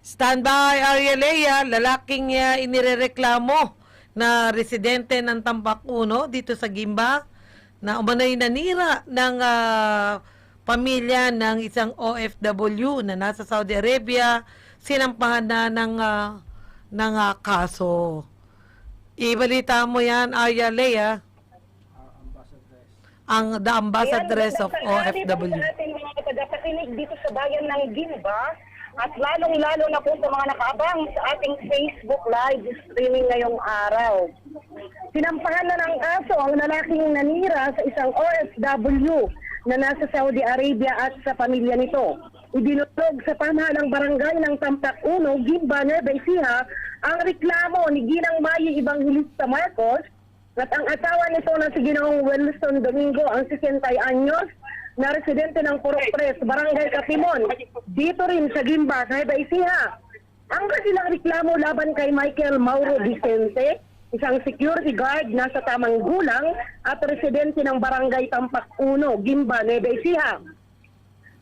Standby Arielea, lalaking uh, inirereklamo na residente ng Tambak Uno dito sa Gimba na umanay nanira ng ah, pamilya ng isang OFW na nasa Saudi Arabia sinampahan na ng ah, ng ah, kaso. Ibalita mo yan, Arielea, ang the ambassadress of OFW. Mga tagapakinig dito sa bayan ng Gimba at lalong-lalo na po sa mga nakaabang sa ating Facebook live streaming ngayong araw. Sinampahan na ng aso ang lalaking nanira sa isang OFW na nasa Saudi Arabia at sa pamilya nito. Idinulog sa pamahalang barangay ng Tampak Uno, Gimba, Nueva Ecija, ang reklamo ni Ginang Mayi Evangelista Marcos at ang asawa nito na si Ginoong Wilson Domingo, ang 60 anyos, na residente ng Purok Barangay Katimon, dito rin sa Gimba, sa Ecija. Ang kanilang reklamo laban kay Michael Mauro Vicente, isang security guard na sa tamang gulang at residente ng Barangay Tampak 1, Gimba, Nueva Ecija.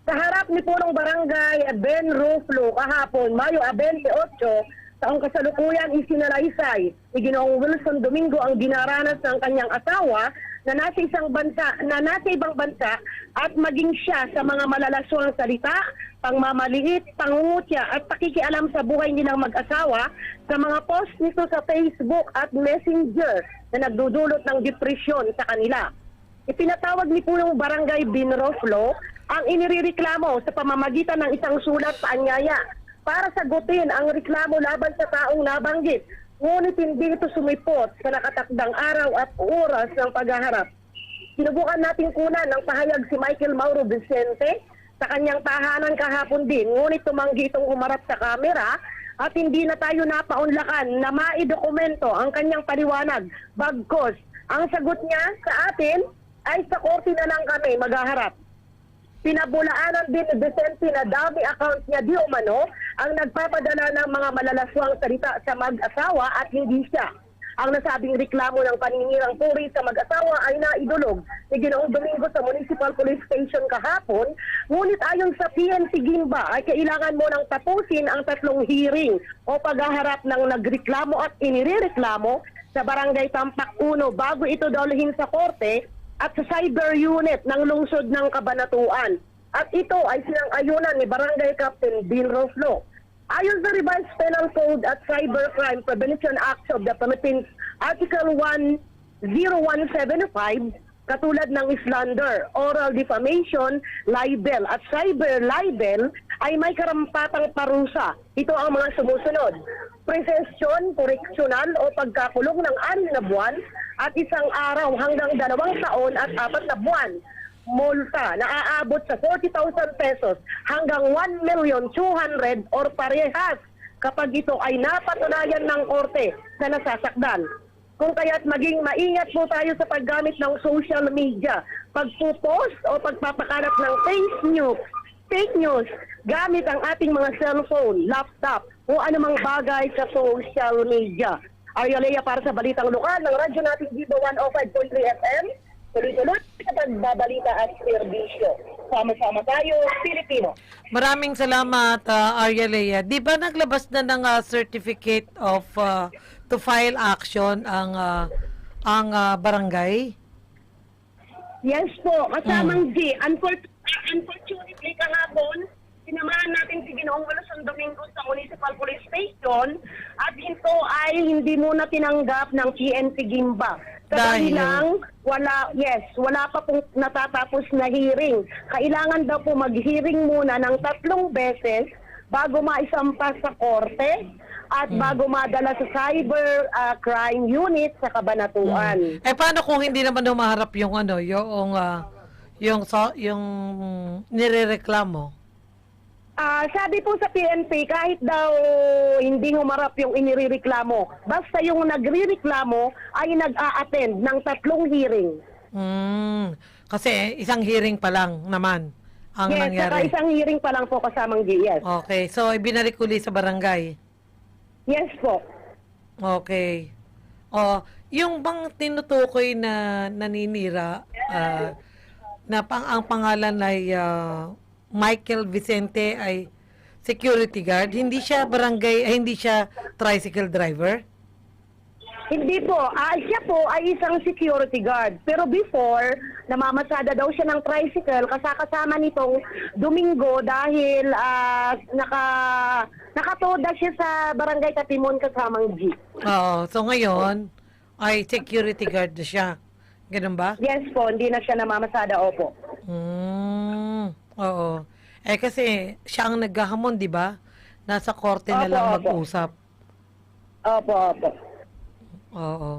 Sa harap ni punong barangay Ben Ruflo kahapon, Mayo 28, taong kasalukuyan isinalaysay ni Ginoong Wilson Domingo ang dinaranas ng kanyang asawa na nasa isang bansa, na nasa ibang bansa at maging siya sa mga malalaswang salita, pangmamaliit, pangungutya at pakikialam sa buhay nilang mag-asawa sa mga post nito sa Facebook at Messenger na nagdudulot ng depresyon sa kanila. Ipinatawag ni Punong Barangay Binroflo ang inireklamo sa pamamagitan ng isang sulat sa anyaya para sagutin ang reklamo laban sa taong nabanggit. Ngunit hindi ito sumipot sa nakatakdang araw at oras ng paghaharap. Sinubukan nating kunan ng pahayag si Michael Mauro Vicente sa kanyang tahanan kahapon din, ngunit tumanggi itong umarap sa kamera at hindi na tayo napaunlakan na maidokumento ang kanyang paliwanag. Bagkos, ang sagot niya sa atin ay sa korte na lang kami maghaharap. Pinabulaanan din ni Vicente na dami account niya di umano ang nagpapadala ng mga malalaswang salita sa mag-asawa at hindi siya. Ang nasabing reklamo ng paninirang puri sa mag-asawa ay naidulog ni Ginoong Domingo sa Municipal Police Station kahapon. Ngunit ayon sa PNP Gimba ay kailangan mo nang tapusin ang tatlong hearing o paghaharap ng nagreklamo at inireklamo sa Barangay Tampak 1 bago ito dalhin sa korte at sa cyber unit ng lungsod ng Kabanatuan. At ito ay sinang-ayunan ni Barangay Captain Bill Roslo. Ayon sa Revised Penal Code at Cybercrime Prevention Act of the Philippines, Article 10175, katulad ng slander, oral defamation, libel at cyber libel ay may karampatang parusa. Ito ang mga sumusunod. Presensyon, koreksyonal o pagkakulong ng anim na buwan at isang araw hanggang dalawang taon at apat na buwan multa na aabot sa 40,000 pesos hanggang 1,200,000 or parehas kapag ito ay napatunayan ng korte na nasasakdan. Kung kaya't maging maingat po tayo sa paggamit ng social media, pagpupost o pagpapakalat ng fake news, fake news gamit ang ating mga cellphone, laptop o anumang bagay sa social media. Ariolea para sa Balitang Lokal ng radyo natin Vivo 105.3 FM. Tuloy-tuloy sa pagbabalita at serbisyo. Sama-sama tayo, Pilipino. Maraming salamat, uh, Arya Lea. Di ba naglabas na ng uh, certificate of uh, to file action ang uh, ang uh, barangay? Yes po, kasamang G. Unfor- uh, unfortunately, kahapon, sinamahan natin si Ginoong Wilson Domingo sa Municipal Police Station at ito ay hindi muna tinanggap ng PNP Gimba. Dahilang wala, yes, wala pa pong natatapos na hearing. Kailangan daw po mag-hearing muna ng tatlong beses bago maisampa sa korte at bago madala sa cyber uh, crime unit sa Kabanatuan. Eh paano kung hindi naman humaharap yung ano, yung uh, yung so, yung nirereklamo? Ah, sabi po sa PNP, kahit daw hindi humarap yung inireklamo, basta yung nagrereklamo ay nag-a-attend ng tatlong hearing. Hmm, kasi isang hearing pa lang naman ang yes, saka nangyari. isang hearing pa lang po kasamang GS. Okay, so ibinalik uli sa barangay. Yes po. Okay. O, yung bang tinutukoy na naninira, ah, na pang, ang pangalan ay ah, Michael Vicente ay security guard, hindi siya barangay, ay, hindi siya tricycle driver? Hindi po. Ah, siya po ay isang security guard. Pero before, namamasada daw siya ng tricycle kasakasama nitong Domingo dahil ah, naka, nakatoda siya sa barangay Katimon kasamang jeep. Oo. So ngayon, ay security guard na siya. Ganun ba? Yes po, hindi na siya namamasada, opo. Hmm. Oo. Eh kasi siya ang naghahamon, di ba? Nasa korte na Opo, lang opo. mag-usap. Opo, opo. Oo.